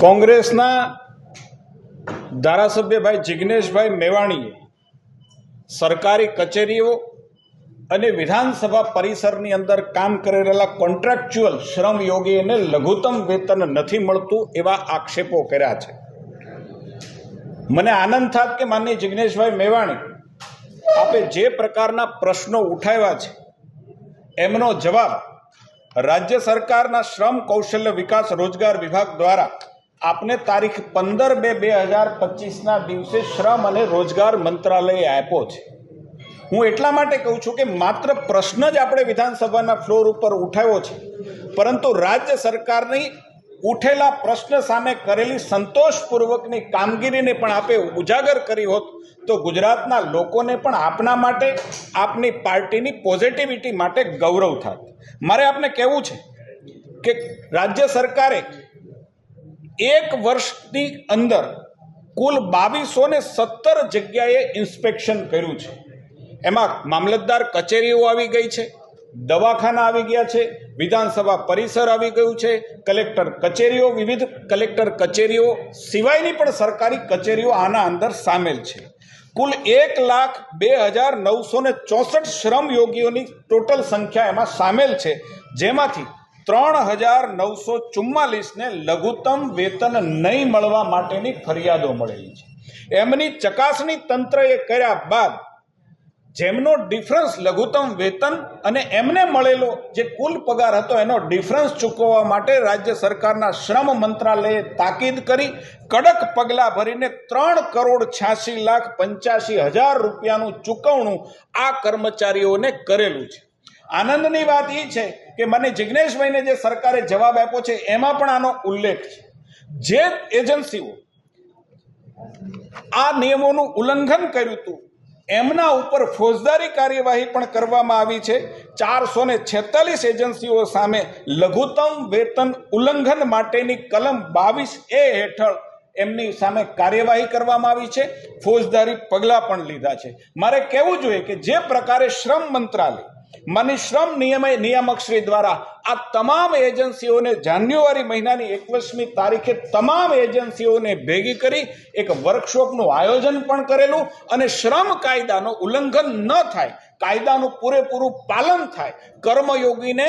કોંગ્રેસના ધારાસભ્યભાઈ જિજ્ઞેશભાઈ મેવાણીએ સરકારી કચેરીઓ અને વિધાનસભા પરિસરની અંદર કામ કરી રહેલા કોન્ટ્રાક્ચ્યુઅલ શ્રમયોગીઓને લઘુત્તમ વેતન નથી મળતું એવા આક્ષેપો કર્યા છે. મને આનંદ થાત કે માનની જિજ્ઞેશભાઈ મેવાણી આપે જે પ્રકારના પ્રશ્નો ઉઠાવ્યા છે, એમનો જવાબ રાજ્ય સરકારના શ્રમ કૌશલ્ય વિકાસ રોજગાર વિભાગ દ્વારા આપને તારીખ પંદર બે બે હજાર પચીસના દિવસે શ્રમ અને રોજગાર મંત્રાલય આપ્યો છે. હું એટલા માટે કહું છું કે માત્ર પ્રશ્ન જ આપણે વિધાનસભાના ફ્લોર ઉપર ઉઠાવ્યો છે. પરંતુ રાજ્ય સરકારની ઉઠેલા પ્રશ્ન સામે કરેલી સંતોષપૂર્વકની કામગીરીને પણ આપે ઉજાગર કરી હોત તો ગુજરાતના લોકોને પણ આપના માટે આપની પાર્ટીની પોઝિટિવિટી માટે ગૌરવ થાત. મારે આપને કહેવું છે કે રાજ્ય સરકારે એક વર્ષની અંદર કુલ બાવીસો ને સત્તર જગ્યાએ ઇન્સ્પેક્શન કર્યું છે. એમાં મામલતદાર કચેરીઓ આવી ગઈ છે, દવાખાના આવી ગયા છે, વિધાનસભા પરિસર આવી ગયું છે, કલેક્ટર કચેરીઓ, વિવિધ કલેક્ટર કચેરીઓ સિવાયની પણ સરકારી કચેરીઓ આના અંદર સામેલ છે. કુલ એક લાખ બે હજાર નવસો ને ચોસઠ શ્રમયોગીઓની ટોટલ સંખ્યા એમાં સામેલ છે. જેમાંથી ત્રણ હજાર નવસો ચુમ્માલીસને લઘુત્તમ વેતન નહીં મળવા માટેની ફરિયાદો મળેલી છે. એમની ચકાસણી તંત્રએ કર્યા બાદ જેમનો ડિફરન્સ લઘુત્તમ વેતન અને એમને મળેલો જે કુલ પગાર હતો, એનો ડિફરન્સ ચૂકવવા માટે રાજ્ય સરકારના શ્રમ મંત્રાલયે તાકીદ કરી, કડક પગલાં ભરીને ત્રણ કરોડ છ્યાસી લાખ પંચ્યાસી હજાર રૂપિયાનું ચૂકવણું આ કર્મચારીઓને કરેલું છે. આનંદની વાત એ છે કે મને જિજ્ઞેશભાઈને જે સરકારે જવાબ આપ્યો છે, એમાં પણ આનો ઉલ્લેખ છે. જે એજન્સીઓ આ નિયમોનું ઉલ્લંઘન કર્યું હતું એમના ઉપર ફોજદારી કાર્યવાહી પણ કરવામાં આવી છે. ચારસો ને છેતાલીસ એજન્સીઓ સામે લઘુત્તમ વેતન ઉલ્લંઘન માટેની કલમ બાવીસ એ હેઠળ એમની સામે કાર્યવાહી કરવામાં આવી છે. ફોજદારી પગલાં પણ લીધા છે. મારે કહેવું જોઈએ કે જે પ્રકારે શ્રમ મંત્રાલય માની શ્રમ નિયમ નિયામક શ્રી દ્વારા આ તમામ એજન્સીઓને જાન્યુઆરી મહિનાની એકવીસમી તારીખે તમામ એજન્સીઓને ભેગી કરી એક વર્કશોપનું આયોજન પણ કરેલું અને શ્રમ કાયદાનો ઉલ્લંઘન ન થાય, કાયદાનું પૂરેપૂરું પાલન થાય, કર્મયોગીને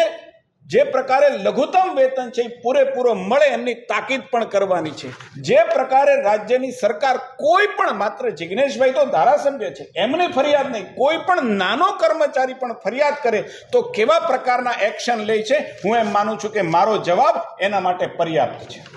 જે પ્રકારે લઘુત્તમ વેતન છે, એ પૂરેપૂરો મળે એમની તાકીદ પણ કરવાની છે. જે પ્રકારે રાજ્યની સરકાર કોઈ પણ માત્ર જિજ્ઞેશભાઈ તો ધારાસભ્ય છે, એમની ફરિયાદ નહીં, કોઈ પણ નાનો કર્મચારી પણ ફરિયાદ કરે તો કેવા પ્રકારના એક્શન લે છે, હું એમ માનું છું કે મારો જવાબ એના માટે પર્યાપ્ત છે.